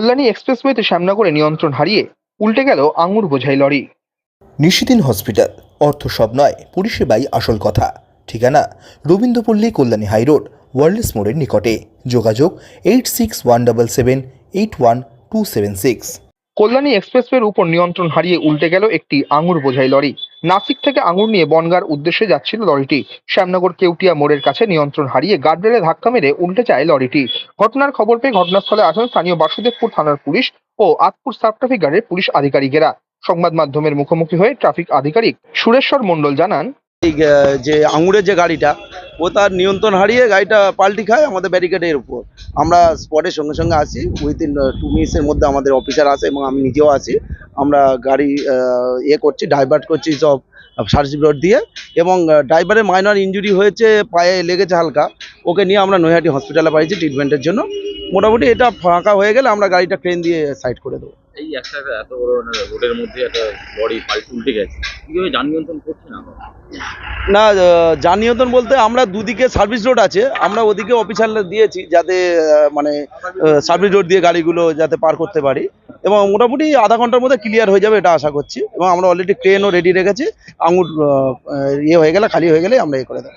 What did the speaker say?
কল্যাণী এক্সপ্রেসওয়েতে শ্যামনগরে নিয়ন্ত্রণ হারিয়ে উল্টে গেল আঙুর বোঝাই লরি। নিশিদিন হসপিটাল। অর্থ সব নয় পরিষেবাই আসল কথা। ঠিকানা রবীন্দ্রপল্লী কল্যাণী হাইরোড ওয়ার্ল্ডস মোড়ের নিকটে। যোগাযোগ eight six one double seven eight one two seven six. Kalyani এক্সপ্রেসওয়ের উপর নিয়ন্ত্রণ হারিয়ে উল্টে গেল একটি আঙুর বোঝাই লরি। নাসিক থেকে আঙুর নিয়ে বনগার উদ্দেশ্যে যাচ্ছিল লরিটি। শ্যামনগর কেউটিয়া মোড়ের কাছে নিয়ন্ত্রণ হারিয়ে গার্ডরেলে ধাক্কা মেরে উল্টে যায় লরিটি। ঘটনার খবর পেয়ে ঘটনাস্থলে আসেন স্থানীয় বাসুদেবপুর থানার পুলিশ ও আতপুর সাব ট্রাফিক গার্ডের পুলিশ আধিকারিকেরা। সংবাদ মাধ্যমের মুখোমুখি হয়ে ট্রাফিক আধিকারিক সুরেশ্বর মন্ডল জানান যে আঙুরের যে গাড়িটা ও তার নিয়ন্ত্রণ হারিয়ে গাড়িটা পাল্টি খায় আমাদের ব্যারিকেডের উপর। আমরা স্পটের সঙ্গে সঙ্গে আসি উইথিন টু মিনিটসের মধ্যে আমাদের অফিসার আসে এবং আমি নিজেও আসি। আমরা গাড়ি ইয়ে করছি ডাইভার্ট করছি সব সার্ভিস দিয়ে এবং ড্রাইভারের মাইনর ইঞ্জুরি হয়েছে, পায়ে লেগেছে হালকা। ওকে নিয়ে আমরা নৈহাটি হসপিটালে পাঠিয়েছি ট্রিটমেন্টের জন্য। মোটামুটি এটা ফাঁকা হয়ে গেলে আমরা গাড়িটা ট্রেন দিয়ে সাইড করে দেবো। এই একটা এত বড় রোডের মধ্যে একটা বডি পাল্টে উল্টে গেছে। যান নিয়ন্ত্রণ না? যান নিয়ন্ত্রণ বলতে আমরা দুদিকে সার্ভিস রোড আছে, আমরা ওদিকে অফিসার দিয়েছি যাতে মানে সার্ভিস রোড দিয়ে গাড়িগুলো যাতে পার করতে পারি। এবং মোটামুটি আধা ঘণ্টার মধ্যে ক্লিয়ার হয়ে যাবে, এটা আশা করছি। এবং আমরা অলরেডি ট্রেনও রেডি রেখেছি। আঙুর ইয়ে হয়ে গেলে, খালি হয়ে গেলে আমরা ইয়ে করে দেবো।